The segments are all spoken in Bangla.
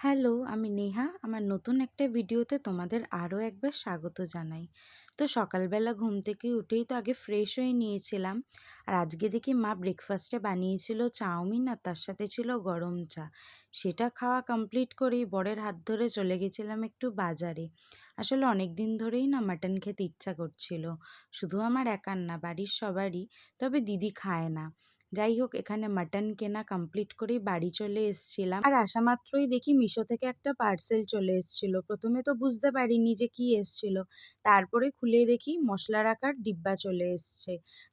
হ্যালো, আমি নেহা। আমার নতুন একটা ভিডিওতে তোমাদের আরও একবার স্বাগত জানাই। তো সকালবেলা ঘুম থেকে উঠেই তো আগে ফ্রেশ হয়ে নিয়েছিলাম। আর আজকে দেখি মা ব্রেকফাস্টে বানিয়েছিল চাউমিন আর তার সাথে ছিল গরম চা। সেটা খাওয়া কমপ্লিট করেই বরের হাত ধরে চলে গেছিলাম একটু বাজারে। আসলে অনেক দিন ধরেই না মাটন খেতে ইচ্ছা করছিল। শুধু আমার একার না, বাড়ির সবারই। তবে দিদি খায় না। যাই হোক এখানে মাটন কেনা কমপ্লিট করেই বাড়ি চলে এসছিলাম। আর আসা মাত্রই দেখি মিশো থেকে একটা পার্সেল চলে এসছিল। প্রথমে তো বুঝতে পারিনি যে কি এসছিল। তারপরে খুলে দেখি মশলা রাখার ডিব্বা চলে এসছে।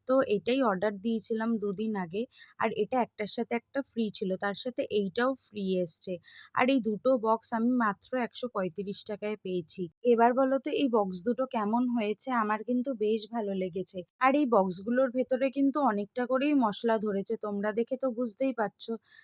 তো এটাই অর্ডার দিয়েছিলাম দুদিন আগে। আর এটা একটার সাথে একটা ফ্রি ছিল, তার সাথে এইটাও ফ্রি এসছে। আর এই দুটো বক্স আমি মাত্র একশো পঁয়ত্রিশ টাকায় পেয়েছি। এবার বলো তো, এই বক্স দুটো কেমন হয়েছে? আমার কিন্তু বেশ ভালো লেগেছে। আর এই বক্সগুলোর ভেতরে কিন্তু অনেকটা করেই মশলা ধরেছে, তোমরা দেখে তো বুঝতেই পারছ।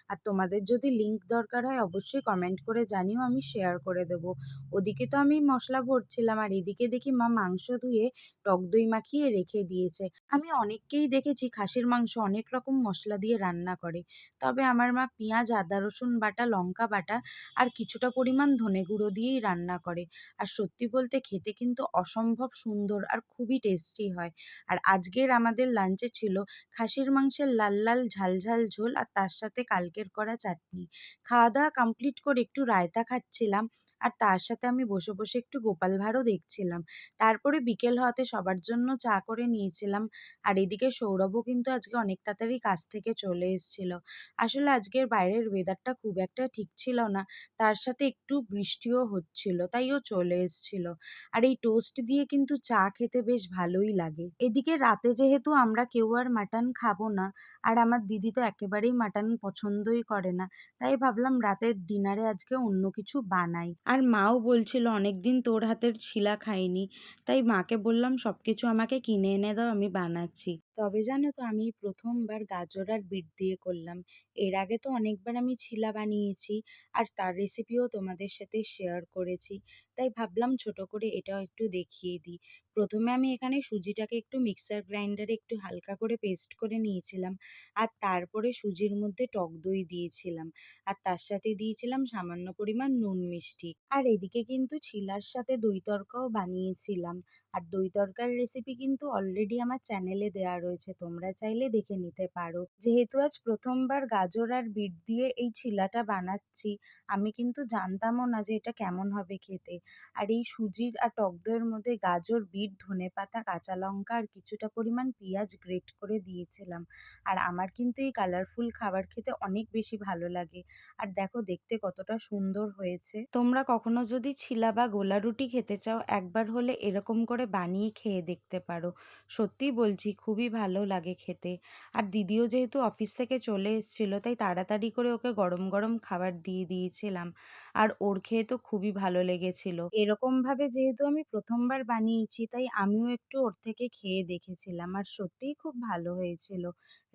আর তোমাদের যদি লিঙ্ক দরকার হয়, অবশ্যই কমেন্ট করে জানিও, আমি শেয়ার করে দেবো। ওদিকে তো আমি মশলা ভরছিলাম, আর এদিকে দেখি মা মাংস ধুয়ে টক দই মাখিয়ে রেখে দিয়েছে। আমি অনেককেই দেখেছি, খাসির মাংস অনেক রকম মশলা দিয়ে রান্না করে। তবে আমার মা পেঁয়াজ, আদা, রসুন বাটা, লঙ্কা বাটা আর কিছুটা পরিমাণ ধনে গুঁড়ো দিয়েই রান্না করে। আর সত্যি বলতে খেতে কিন্তু অসম্ভব সুন্দর আর খুবই টেস্টি হয়। আর আজকের আমাদের লাঞ্চে ছিল খাসির মাংসের লাল লাল ঝাল ঝাল ঝোল আর তার সাথে কালকের করা চাটনি। খাওয়া দাওয়া কমপ্লিট করে একটু রায়তা খাচ্ছিলাম। আর তার সাথে আমি বসে বসে একটু গোপাল ভাঁড়ও দেখছিলাম। তারপরে বিকেল হওয়াতে সবার জন্য চা করে নিয়েছিলাম। আর এদিকে সৌরভও কিন্তু আজকে অনেক তাড়াতাড়ি কাজ থেকে চলে এসেছিল। আসলে আজকের বাইরের ওয়েদারটা খুব একটা ঠিক ছিল না। তার সাথে একটু বৃষ্টিও হচ্ছিল, তাই ও চলে এসেছিল। আর এই টোস্ট দিয়ে কিন্তু চা খেতে বেশ ভালোই লাগে। এদিকে রাতে যেহেতু আমরা কেউ আর মাটন খাব না, আর আমার দিদি তো একেবারেই মাটন পছন্দই করে না, তাই ভাবলাম রাতের ডিনারে আজকে অন্য কিছু বানাই। আর মাও বলছিল অনেক দিন তোর হাতের শিলা খাইনি, তাই মাকে বললাম সব কিছু আমাকে কিনে এনে দাও, আমি বানাচ্ছি। তবে জানো তো আমি প্রথমবার গাজর আর বিট দিয়ে করলাম। এর আগে তো অনেকবার আমি ছিলা বানিয়েছি আর তার রেসিপিও তোমাদের সাথে শেয়ার করেছি। তাই ভাবলাম ছোট করে এটাও একটু দেখিয়ে দিই। প্রথমে আমি এখানে সুজিটাকে একটু মিক্সার গ্রাইন্ডারে একটু হালকা করে পেস্ট করে নিয়েছিলাম আর তারপরে সুজির মধ্যে টক দই দিয়েছিলাম আর তার সাথে দিয়েছিলাম সামান্য পরিমাণ নুন মিষ্টি। আর এদিকে কিন্তু ছিলার সাথে দই তড়কাও বানিয়েছিলাম। আর দই তরকার রেসিপি কিন্তু অলরেডি আমার চ্যানেলে দেওয়া রয়েছে, তোমরা চাইলে দেখে নিতে পারো। যেহেতু আজ প্রথমবার গাজর আর বিট দিয়ে এই ছিলাটা বানাচ্ছি, আমি কিন্তু জানতামও না যে এটা কেমন হবে খেতে। আর এই সুজির আর টক দইয়ের মধ্যে গাজর, বিট ধনেপাতা কাঁচা লঙ্কা আর কিছুটা পরিমাণ পেঁয়াজ গ্রেট করে দিয়েছিলাম। আর আমার কিন্তু এই কালারফুল খাবার খেতে অনেক বেশি ভালো লাগে। আর দেখো দেখতে কতটা সুন্দর হয়েছে। তোমরা কখনো যদি ছিলা বা গোলা রুটি খেতে চাও, একবার হলে এরকম করে বানিয়ে খেয়ে দেখতে পারো। সত্যিই বলছি, খুবই ভালো লাগে খেতে। আর দিদিও যেহেতু অফিস থেকে চলে এসেছিল, তাই তাড়াতাড়ি করে ওকে গরম গরম খাবার দিয়ে দিয়েছিলাম। আর ওর খেয়ে তো খুবই ভালো লেগেছিল। এরকমভাবে যেহেতু আমি প্রথমবার বানিয়েছি, তাই আমিও একটু ওর থেকে খেয়ে দেখেছিলাম। আর সত্যিই খুব ভালো হয়েছিল।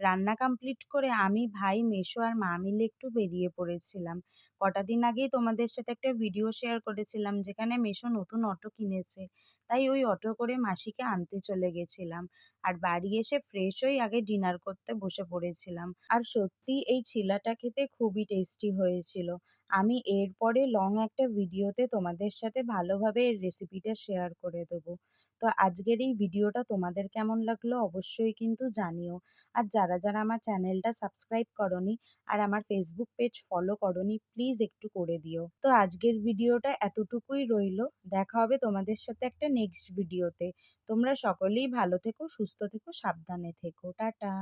রান্না কমপ্লিট করে আমি, ভাই মেসো আর মা মিলে একটু বেরিয়ে পড়েছিলাম। কটা দিন আগেই তোমাদের সাথে একটা ভিডিও শেয়ার করেছিলাম, যেখানে মেসো নতুন অটো কিনেছে। তাই ওই অটো করে মাসিকে আনতে চলে গেছিলাম। আর বাড়ি এসে ফ্রেশ হয়ে আগে ডিনার করতে বসে পড়েছিলাম। আর সত্যি এই ছিলাটা খেতে খুবই টেস্টি হয়েছিল। আমি এরপরে লং একটা ভিডিওতে তোমাদের সাথে ভালোভাবে এর রেসিপিটা শেয়ার করে দেবো। তো আজকের এই ভিডিওটা তোমাদের কেমন লাগল অবশ্যই কিন্তু জানিও। আর যারা যারা আমার চ্যানেলটা সাবস্ক্রাইব করনি, আর আমার ফেসবুক পেজ ফলো করনি প্লিজ একটু করে দিও। তো আজকের ভিডিওটা এতটুকুই রইল। দেখা হবে তোমাদের সাথে একটা নেক্সট ভিডিওতে তোমরা সকলেই ভালো থেকো, সুস্থ থেকো, সাবধানে থেকো। টাটা!